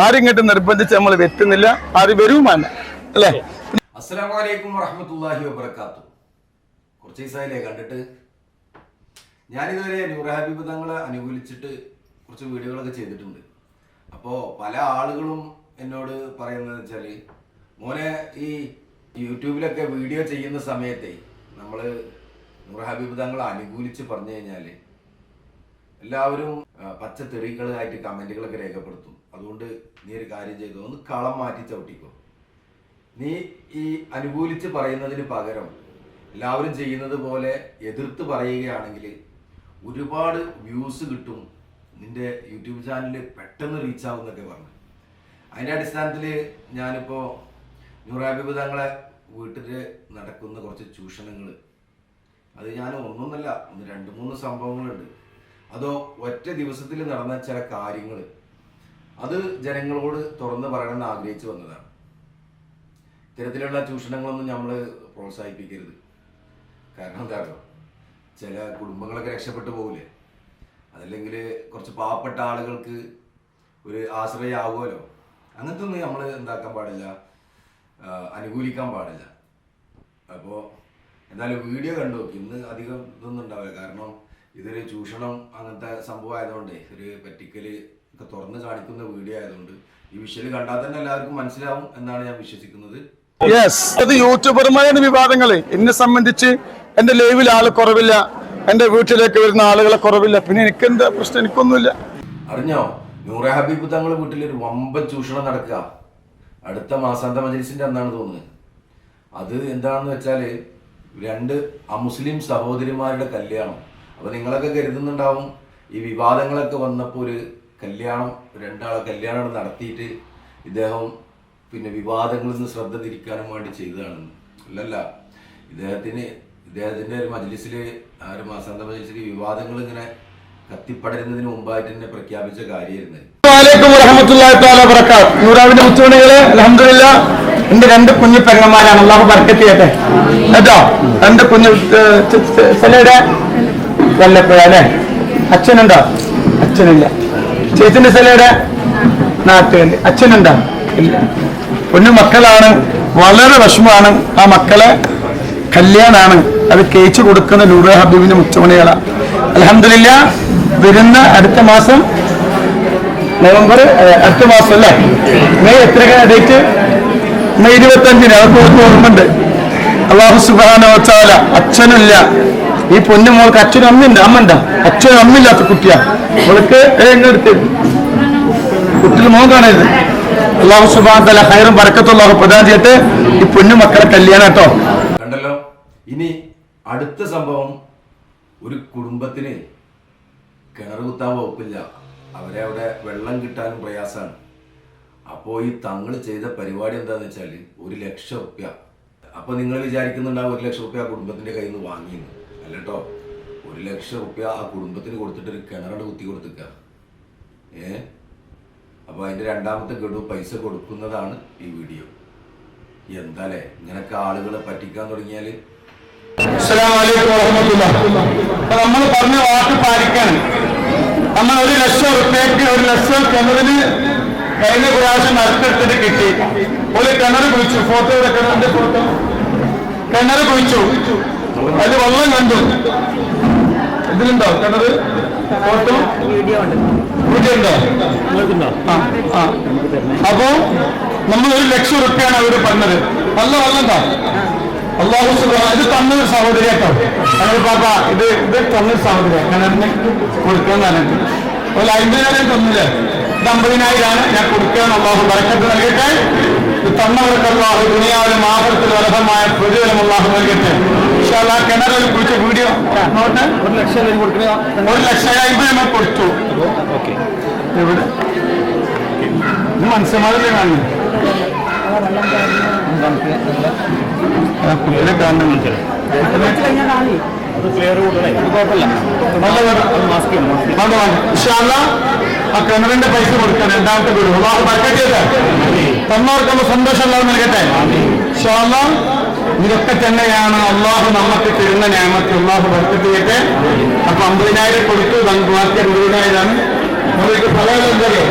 ആരും നിർബന്ധിച്ച് നമ്മൾ വെറ്റുന്നില്ല ആരും വരുവുമാണ് അല്ലേ? അസ്സലാമു വറഹമത്തല്ലാഹി വബർക്കാത്തു കുറച്ച് ദിവസമായില്ലേ കണ്ടിട്ട്? ഞാനിതുവരെ ന്യൂറഹാബി തങ്ങളെ അനുകൂലിച്ചിട്ട് കുറച്ച് വീഡിയോകളൊക്കെ ചെയ്തിട്ടുണ്ട്. അപ്പോൾ പല ആളുകളും എന്നോട് പറയുന്നത് വെച്ചാൽ മോനെ ഈ യൂട്യൂബിലൊക്കെ വീഡിയോ ചെയ്യുന്ന സമയത്തെ നമ്മൾ ന്യൂറഹാബി തങ്ങളെ അനുകൂലിച്ച് പറഞ്ഞു കഴിഞ്ഞാൽ എല്ലാവരും പച്ച തെറികളായിട്ട് കമന്റുകളൊക്കെ രേഖപ്പെടുത്തും. അതുകൊണ്ട് നീ ഒരു കാര്യം ചെയ്തു. ഒന്ന് കളം മാറ്റി ചവിട്ടിക്കോ. നീ ഈ അനുകൂലിച്ച് പറയുന്നതിന് പകരം എല്ലാവരും ചെയ്യുന്നത് പോലെ എതിർത്ത് പറയുകയാണെങ്കിൽ ഒരുപാട് വ്യൂസ് കിട്ടും നിന്റെ യൂട്യൂബ് ചാനൽ പെട്ടെന്ന് റീച്ച് ആവും എന്നൊക്കെ പറഞ്ഞു. അതിന്റെ അടിസ്ഥാനത്തിൽ ഞാനിപ്പോൾ നൂറാബിബ് തങ്ങളെ വീട്ടിൽ നടക്കുന്ന കുറച്ച് ചൂഷണങ്ങൾ. അത് ഞാൻ ഒന്നൊന്നല്ല ഒന്ന് രണ്ട് മൂന്ന് സംഭവങ്ങളുണ്ട്. അതോ ഒറ്റ ദിവസത്തിൽ നടന്ന ചില കാര്യങ്ങൾ അത് ജനങ്ങളോട് തുറന്ന് പറയണമെന്ന് ആഗ്രഹിച്ചു വന്നതാണ്. ഇത്തരത്തിലുള്ള ചൂഷണങ്ങളൊന്നും നമ്മൾ പ്രോത്സാഹിപ്പിക്കരുത്. കാരണം എന്താ അറിയോ? ചില കുടുംബങ്ങളൊക്കെ രക്ഷപ്പെട്ടു പോകില്ലേ അതല്ലെങ്കിൽ കുറച്ച് പാവപ്പെട്ട ആളുകൾക്ക് ഒരു ആശ്രയമാകുമല്ലോ അങ്ങനത്തെ ഒന്നും നമ്മൾ എന്താക്കാൻ പാടില്ല. അനുകൂലിക്കാൻ പാടില്ല. അപ്പോൾ എന്നാലും വീഡിയോ കണ്ടു നോക്കി. ഇന്ന് അധികം ഇതൊന്നും ഉണ്ടാവില്ല. കാരണം ഇതൊരു ചൂഷണം അങ്ങനത്തെ സംഭവം ആയതുകൊണ്ട് ഒരു പറ്റിക്കൽ ഒക്കെ തുറന്ന് കാണിക്കുന്ന വീഡിയോ ആയതുകൊണ്ട് ഈ വിഷ്വൽ കണ്ടാൽ തന്നെ എല്ലാവർക്കും മനസ്സിലാവും എന്നാണ് ഞാൻ വിശ്വസിക്കുന്നത്. യെസ് അത് യൂട്യൂബർമാരുടെ വിവാദങ്ങളെ. എന്നെ സംബന്ധിച്ച് എന്റെ ലൈവിൽ ആൾ കുറവില്ല. എന്റെ വീട്ടിലേക്ക് വരുന്ന ആളുകളെ കുറവില്ല. പിന്നെ എനിക്ക് എന്താ പ്രശ്നം? എനിക്കൊന്നുമില്ല. അറിഞ്ഞോ? നൂറെ ഹബീബ് തങ്ങൾ വീട്ടിലൊരു വമ്പൻ ചൂഷണം നടക്കുക. അടുത്ത മാസാന്ത മജലിസിന്റെ അന്നാണ് തോന്നുന്നത്. അത് എന്താണെന്ന് വെച്ചാൽ രണ്ട് അമുസ്ലിം സഹോദരിമാരുടെ കല്യാണം. അപ്പൊ നിങ്ങളൊക്കെ കരുതുന്നുണ്ടാവും ഈ വിവാദങ്ങളൊക്കെ വന്നപ്പോൾ ഒരു കല്യാണം രണ്ടാളെ കല്യാണം നടത്തിയിട്ട് ഇദ്ദേഹം പിന്നെ വിവാദങ്ങളിൽ നിന്ന് ശ്രദ്ധ തിരിക്കാനും വേണ്ടി ചെയ്തതാണെന്ന് അല്ലല്ല ഇദ്ദേഹത്തിന് ഇദ്ദേഹത്തിന്റെ ഒരു മജ്ലിസിൽ ആ ഒരു മാസാന്ത മജ്ലിസിൽ വിവാദങ്ങൾ ഇങ്ങനെ കത്തിപ്പടരുന്നതിന് മുമ്പായിട്ട് തന്നെ പ്രഖ്യാപിച്ച കാര്യമായിരുന്നു നൂറാവിന്റെ മുത്തുമണികളെ അൽഹംദുലില്ലാ എന്റെ രണ്ട് കുഞ്ഞു പെങ്ങന്മാരാണ്. അള്ളാഹു ബർക്കത്ത് ചെയ്യട്ടെ. കേട്ടോ? രണ്ട് കുഞ്ഞു സ്ഥലയുടെ വല്ലപ്പുഴ അല്ലേ? അച്ഛനുണ്ടോ? അച്ഛനില്ല. ചേച്ചിന്റെ സ്ഥലയുടെ നാട്ടുകാര് അച്ഛനുണ്ടാ ഇല്ല. ഒന്ന് മക്കളാണ്. വളരെ വിഷമമാണ്. ആ മക്കളെ കല്യാണാണ്. അത് കേച്ചു കൊടുക്കുന്ന നൂറ് ഹബീബിന്റെ മുത്തുമണികളാ അലഹമില്ല വരുന്ന അടുത്ത മാസം നവംബർ അടുത്ത മാസം അല്ലേ? മെയ് എത്ര ഡേറ്റ് മെയ് ഇരുപത്തി അഞ്ചിന് അവർക്ക് ഓർമ്മ ഓർമ്മയുണ്ട്. അള്ളാഹു സുബാന അച്ഛനില്ല. ഈ പൊന്നു മോൾക്ക് അച്ഛനും അമ്മയുണ്ട്. അമ്മണ്ട അച്ഛനും അമ്മയില്ലാത്ത കുട്ടിയാ. അവൾക്ക് എങ്ങെടുത്ത് കുട്ടികൾ മോൻ കാണരുത്. അള്ളാഹു സുബാൻ തല ഹൈറും പറക്കത്തുള്ളാഹു പ്രധാനം ചെയ്തിട്ട് ഈ പൊന്നു മക്കളെ കല്യാണം കേട്ടോ. കണ്ടല്ലോ? ഇനി അടുത്ത സംഭവം ഒരു കുടുംബത്തിന് കിണർ കുത്താൻ വകുപ്പില്ല. അവരെ അവിടെ വെള്ളം കിട്ടാനും പ്രയാസമാണ് അപ്പോൾ ഈ തങ്ങൾ ചെയ്ത പരിപാടി എന്താന്ന് വെച്ചാൽ ഒരു ലക്ഷം റുപ്യ അപ്പോൾ നിങ്ങൾ വിചാരിക്കുന്നുണ്ടാവും ഒരു ലക്ഷം റുപ്യ കുടുംബത്തിന്റെ കയ്യിൽ നിന്ന് വാങ്ങിയെന്ന് അല്ല കേട്ടോ ഒരു ലക്ഷം റുപ്യ ആ കുടുംബത്തിന് കൊടുത്തിട്ട് ഒരു കിണറോട് കുത്തി കൊടുത്തിക്ക. ഏ? അപ്പോൾ അതിന്റെ രണ്ടാമത്തെ ഗഡു പൈസ കൊടുക്കുന്നതാണ് ഈ വീഡിയോ. എന്താലേ? ഇങ്ങനൊക്കെ ആളുകളെ പറ്റിക്കാൻ തുടങ്ങിയാൽ? നമ്മൾ പറഞ്ഞ വാക്ക് പാലിക്കണം. നമ്മൾ ഒരു ലക്ഷം റുപ്യക്ക് ഒരു ലക്ഷം കിണറിന് കഴിഞ്ഞ പ്രാവശ്യം നറുക്കെടുത്തിട്ട് കിട്ടി. ഒരു കിണർ കുഴിച്ചു. ഫോട്ടോ കിണറിന്റെ ഫോട്ടോ കിണർ കുഴിച്ചു. അതിൽ വെള്ളം കണ്ടു. ഇതിലുണ്ടോ? കിണറ്? ഫോട്ടോ അപ്പോ നമ്മൾ ഒരു ലക്ഷം റുപ്യാണ് അവർ പറഞ്ഞത്. നല്ല വെള്ളം അള്ളാഹു ഇത് തന്നൊരു സഹോദരി കേട്ടോ. ഞങ്ങൾ പാപ്പ ഇത് ഇത് തന്നൊരു സഹോദരി. കിണറിന് കൊടുക്കുന്ന പറഞ്ഞിട്ട് ഒരു അമ്പതിനായിരം തന്നില്ലേ? ഇത് അമ്പതിനായിരമാണ് ഞാൻ കൊടുക്കാൻ അള്ളാഹു ബർക്കത്ത് നൽകട്ടെ. ഇത് തന്നവർക്ക് അള്ളാഹു ദുനിയാവിലും ആഹൃത്തിൽ അർഹമായ പ്രതിഫലം അള്ളാഹു നൽകട്ടെ. ആ കിണറിൽ വീഡിയോ ഒരു ലക്ഷം ഒരു ലക്ഷം അമ്പത് നമ്മൾ കൊടുത്തു. എവിടെ? കാണുന്നു? കുട്ടികളെ കാണണം. ആ കിണറിന്റെ പൈസ കൊടുക്കാൻ രണ്ടാമത്തെ വീട്. തന്നോർക്കുമ്പോ സന്തോഷം ഉണ്ടാവും നൽകട്ടെ. ഇൻഷാല്ലാ, ഇതൊക്കെ തന്നെയാണ് അള്ളാഹു നമുക്ക് തരുന്ന ഞാമത്ത്. അള്ളാഹു ചെയ്യട്ടെ അപ്പൊ അമ്പതിനായിരം കൊടുത്തു. ബാക്കി അമ്പതിനായിരമാണ് നമ്മൾക്ക് ഫലം എന്തറിയോ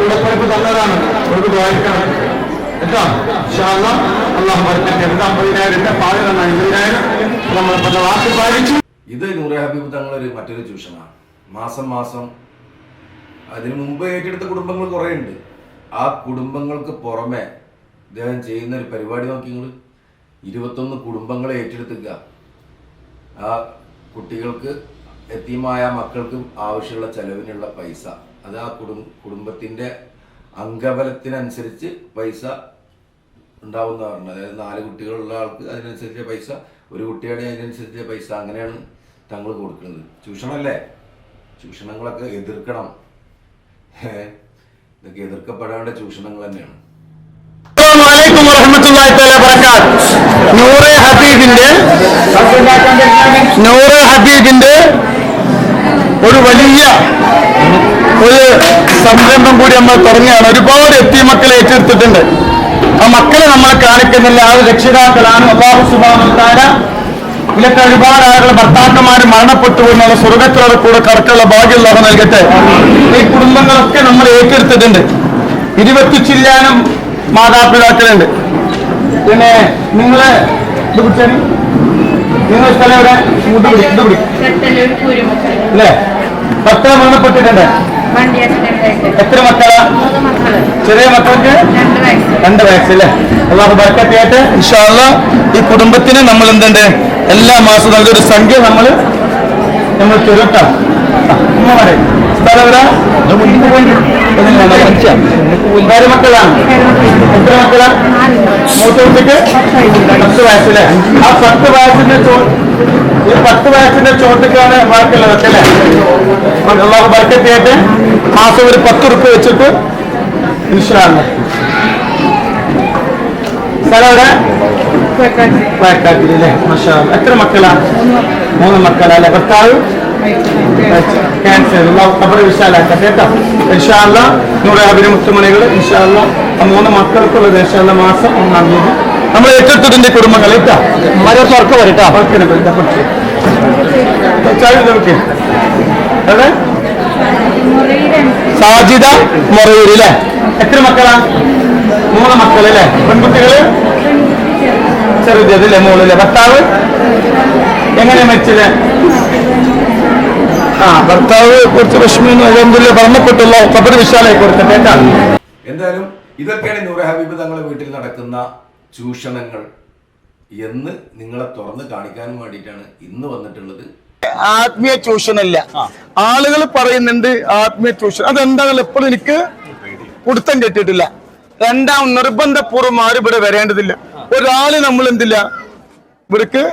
കൂടപ്പിറപ്പ് തന്നതാണ്. ഒരു വായിക്കണം കേട്ടോ? ഇൻഷാല്ലാ അള്ളാഹു. ബർക്കത്ത് ഇത് അമ്പതിനായിരം പാലം തന്ന. അമ്പതിനായിരം നമ്മൾ പല വാക്ക് പാലിച്ചു. ഇത് നൂറെ ഹബീബ് തങ്ങളൊരു മറ്റൊരു ചൂഷണമാണ്. മാസം മാസം അതിനു മുമ്പ് ഏറ്റെടുത്ത കുടുംബങ്ങൾ കുറേ ഉണ്ട് ആ കുടുംബങ്ങൾക്ക് പുറമെ ഇദ്ദേഹം ചെയ്യുന്ന ഒരു പരിപാടി നോക്കി നിങ്ങൾ ഇരുപത്തൊന്ന് കുടുംബങ്ങളെ ഏറ്റെടുത്തുക ആ കുട്ടികൾക്ക് എത്തിയമായ മക്കൾക്ക് ആവശ്യമുള്ള ചെലവിനുള്ള പൈസ. അത് ആ കുടും കുടുംബത്തിന്റെ അംഗബലത്തിനനുസരിച്ച് പൈസ ഉണ്ടാവുന്ന പറഞ്ഞത്. അതായത് നാല് കുട്ടികളുള്ള ആൾക്ക് അതിനനുസരിച്ച് പൈസ ഒരു കുട്ടിയുടെ അതിനനുസരിച്ച് പൈസ അങ്ങനെയാണ് തങ്ങൾ കൊടുക്കുന്നത്. ചൂഷണമല്ലേ? ചൂഷണങ്ങളൊക്കെ എതിർക്കണം. ഇതൊക്കെ എതിർക്കപ്പെടേണ്ട ചൂഷണങ്ങൾ തന്നെയാണ്. നൂറെ ഹബീബിന്റെ നൂറ് ഹബീബിന്റെ ഒരു വലിയ ഒരു സംരംഭം കൂടി നമ്മൾ തുടങ്ങിയാണ് ഒരുപാട് എത്തി മക്കളെ ഏറ്റെടുത്തിട്ടുണ്ട്. ആ മക്കളെ നമ്മളെ കാണിക്കുന്നില്ല. ആ രക്ഷിതാക്കളാണ്. അള്ളാഹു സുബ്ഹാനഹു തആല ഇതിലൊക്കെ ഒരുപാട് ആളുകൾ ഭർത്താക്കന്മാർ മരണപ്പെട്ടു എന്നുള്ള സ്വർഗത്തോടെ കൂടെ കടക്കുള്ള ഭാഗ്യം അല്ലാഹു നൽകട്ടെ. ഈ കുടുംബങ്ങളൊക്കെ നമ്മൾ ഏറ്റെടുത്തിട്ടുണ്ട്. ഇരുപത്തി ചില്ലാനും മാതാപിതാക്കളുണ്ട്. പിന്നെ നിങ്ങളെ ഇത് പിടിച്ചാൽ നിങ്ങൾ സ്ഥലം എവിടെ? ഇത് പിടി ഇത് അല്ലേ? ഭർത്താവ് മരണപ്പെട്ടിട്ടുണ്ട് എത്ര മക്കളാ? ചെറിയ മക്കൾക്ക്? രണ്ട് വയസ്സ്. രണ്ട് വയസ്സ് അല്ലേ? അള്ളാഹു ബർക്കത്തിയായിട്ട് ഇൻഷാല്ല ഈ കുടുംബത്തിന് നമ്മൾ എന്തുണ്ട്? എല്ലാ മാസവും നല്ലൊരു സംഖ്യ നമ്മൾ നമ്മൾ ചുരുട്ടാം സ്ഥലം എവിടെ? മക്കളാണ്. എത്ര മക്കളാ. പത്ത് വയസ്സിലെ ആ പത്ത് വയസ്സിന്റെ ഈ പത്ത് വയസ്സിന്റെ ചോട്ടക്കാണ് അല്ലേ അള്ളാഹു ബർക്കത്തിയായിട്ട് മാസം ഒരു പത്ത് ഉറുപ്പ് വെച്ചിട്ട് ഇൻഷാണ് സ്ഥലം എവിടെ? വയക്കാട്ടില്ലേ മഷാ എത്ര മക്കളാ? മൂന്ന് മക്കളാ അല്ലെ ഭർത്താവ്? ക്യാൻസർ കബർ വിശാലാക്കട്ടെ കേട്ടോ? ഇൻഷാല്ല നമ്മുടെ അഭിനമുത്തുമണികൾ ഇൻഷാല്ല മൂന്ന് മക്കൾക്കുള്ളത് ഇൻഷാല്ല മാസം ഒന്നാം തീയതി. നമ്മൾ ഏറ്റെടുത്തതിന്റെ കുടുംബങ്ങൾ കേട്ടോ? മരം തുറക്ക വരട്ടോ എവിടെ സാജിദ മൊറയൂര് അല്ലേ? എത്ര മക്കളാ? മൂന്ന് മക്കൾ അല്ലേ? പെൺകുട്ടികൾ? ചെറുതല്ലേ മോളല്ലേ ഭർത്താവ്? എങ്ങനെ മരിച്ചത്? ആ ഭർത്താവ് കുറച്ച് വിഷമം അലഹമില്ല പറഞ്ഞപ്പെട്ടുള്ള കബർ വിശാലായി എന്തായാലും ഇതൊക്കെയാണ് നൂറെ ഹബീബ് തങ്ങളുടെ വീട്ടിൽ നടക്കുന്ന ചൂഷണങ്ങൾ എന്ന് നിങ്ങളെ തുറന്ന് കാണിക്കാനും വേണ്ടിയിട്ടാണ് ഇന്ന് വന്നിട്ടുള്ളത്. ആത്മീയ ചൂഷണമില്ല. ആളുകൾ പറയുന്നുണ്ട് ആത്മീയ ചൂഷണം. അതെന്താണെന്ന് എപ്പോഴും എനിക്ക് കുടുത്തം കെട്ടിയിട്ടില്ല. രണ്ടാം നിർബന്ധപൂർവം ആരും ഇവിടെ വരേണ്ടതില്ല. ഒരാൾ നമ്മൾ എന്തില്ല? ഇവർക്ക്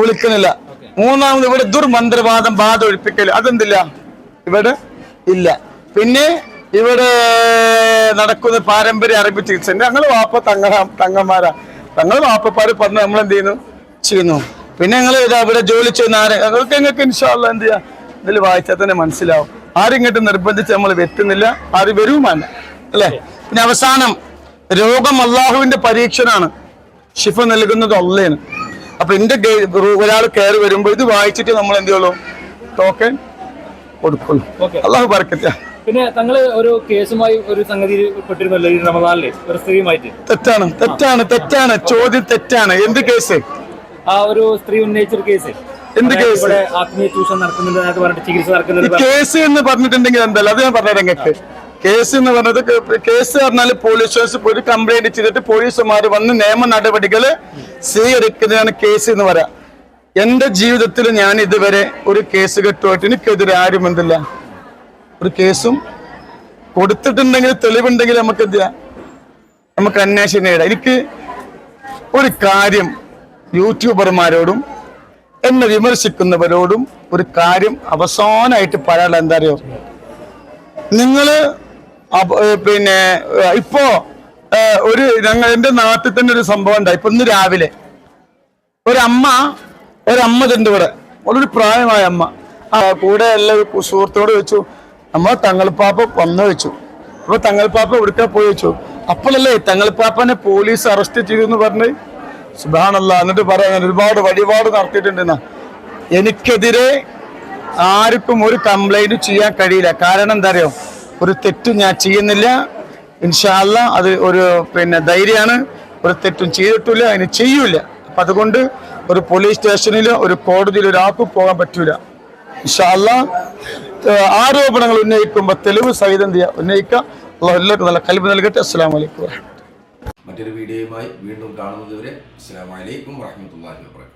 വിളിക്കുന്നില്ല മൂന്നാമത് ഇവിടെ ദുർമന്ത്രവാദം ബാധ ഒഴിപ്പിക്കൽ അതെന്തില്ല? ഇവിടെ ഇല്ല. പിന്നെ ഇവിടെ നടക്കുന്ന പാരമ്പര്യ അറബി ചികിത്സ ഞങ്ങൾ വാപ്പ തങ്ങ തങ്ങന്മാരാ. തങ്ങൾ വാപ്പപ്പാര് പറഞ്ഞ് നമ്മൾ എന്ത് ചെയ്യുന്നു. ചെയ്യുന്നു പിന്നെ ഞങ്ങൾ ഇവിടെ ജോലി ചെയ്യുന്ന ആരെ? അതൊക്കെ ഞങ്ങൾക്ക് ഇൻഷാല്ല എന്ത് ചെയ്യാം? ഇതിൽ വായിച്ചാൽ തന്നെ മനസ്സിലാവും. ആരും നിർബന്ധിച്ച് നമ്മൾ വെത്തുന്നില്ല ആര് വരുവുമല്ല അല്ലേ? പിന്നെ അവസാനം രോഗം അള്ളാഹുവിന്റെ പരീക്ഷനാണ്. ഷിഫ നൽകുന്നത് അള്ളയാണ്. അപ്പൊ എന്റെ ഒരാൾ കയറി വരുമ്പോ ഇത് വായിച്ചിട്ട് നമ്മൾ എന്ത് ചെയ്യുള്ളൂ? ടോക്കൺ കൊടുക്കുള്ളൂ. അള്ളാഹു പറക്കത്തില്ല പിന്നെ തങ്ങൾ ഒരു കേസുമായി ഒരു സംഗതി പെട്ടിരുന്നല്ലോ ഈ റമദാനിൽ ഒരു സ്ത്രീയുമായിട്ട്. തെറ്റാണ് തെറ്റാണ് തെറ്റാണ്. ചോദ്യം തെറ്റാണ്. എന്ത് കേസ്? ആ ഒരു സ്ത്രീ ഉന്നയിച്ച കേസ്. എന്ത് കേസ്? ആത്മീയ ചൂഷണം നടക്കുന്നുണ്ട് പറഞ്ഞിട്ട് ചികിത്സ നടക്കുന്നുണ്ട് കേസ് എന്ന് പറഞ്ഞിട്ടുണ്ടെങ്കിൽ എന്തല്ല? അത് ഞാൻ പറഞ്ഞ രംഗത്ത് കേസ് എന്ന് പറഞ്ഞത് കേസ് പറഞ്ഞാൽ പോലീസ് സ്റ്റേഷൻ പോയി കംപ്ലൈന്റ് ചെയ്തിട്ട് പോലീസുമാർ വന്ന് നിയമ നടപടികൾ സ്വീകരിക്കുന്നതാണ് കേസ് എന്ന് പറയാം. എന്റെ ജീവിതത്തിൽ ഞാൻ ഇതുവരെ ഒരു കേസ് കെട്ടുമായിട്ട് എനിക്കെതിരെ ആരും എന്തില്ല. ഒരു കേസും കൊടുത്തിട്ടുണ്ടെങ്കിൽ തെളിവുണ്ടെങ്കിൽ നമുക്ക് എന്ത് ചെയ്യാം? നമുക്ക് അന്വേഷണം നേടാം. എനിക്ക് ഒരു കാര്യം യൂട്യൂബർമാരോടും എന്നെ വിമർശിക്കുന്നവരോടും ഒരു കാര്യം അവസാനമായിട്ട് പറയാനുള്ള എന്താ അറിയോ? നിങ്ങൾ പിന്നെ ഇപ്പോ ഒരു ഞങ്ങൾ എന്റെ നാട്ടിൽ തന്നെ ഒരു സംഭവം ഉണ്ടായി. ഇപ്പൊ ഇന്ന് രാവിലെ ഒരമ്മ ഒരമ്മ ഉണ്ട് ഇവിടെ. വളരെ പ്രായമായ അമ്മ. ആ കൂടെ എല്ലാ സുഹൃത്തോട് വെച്ചു അമ്മ തങ്ങൾപ്പാപ്പ വന്നു വെച്ചു അപ്പൊ തങ്ങൾപ്പാപ്പ എവിടുക്കാ പോയി വെച്ചു അപ്പോഴല്ലേ തങ്ങൾപ്പാപ്പനെ പോലീസ് അറസ്റ്റ് ചെയ്തു എന്ന് പറഞ്ഞ്? സുബാണല്ല എന്നിട്ട് പറയാൻ ഒരുപാട് വഴിപാട് നടത്തിയിട്ടുണ്ടെന്ന. എനിക്കെതിരെ ആർക്കും ഒരു കംപ്ലൈന്റ് ചെയ്യാൻ കഴിയില്ല. കാരണം എന്താ അറിയോ? ഒരു തെറ്റും ഞാൻ ചെയ്യുന്നില്ല. ഇൻഷാല്ല അത് ഒരു പിന്നെ ധൈര്യമാണ്. ഒരു തെറ്റും ചെയ്തിട്ടില്ല അതിന് ചെയ്യൂല അപ്പം അതുകൊണ്ട് ഒരു പോലീസ് സ്റ്റേഷനിലോ ഒരു കോടതിയിലോ ഒരാൾക്കും പോകാൻ പറ്റൂല. ഇൻഷാല്ല ആരോപണങ്ങൾ ഉന്നയിക്കുമ്പോൾ തെളിവ് സഹിതം ചെയ്യുക ഉന്നയിക്കുക. എല്ലാവർക്കും നല്ല കൽബ് നൽകട്ടെ. അസ്സാം വലൈക്കും മറ്റൊരു വീഡിയോയുമായി വീണ്ടും കാണുന്നതുവരെ അസ്സാം വലൈക്കും വാഹമത്തല്ലാഹി വാബർക്കാത്തു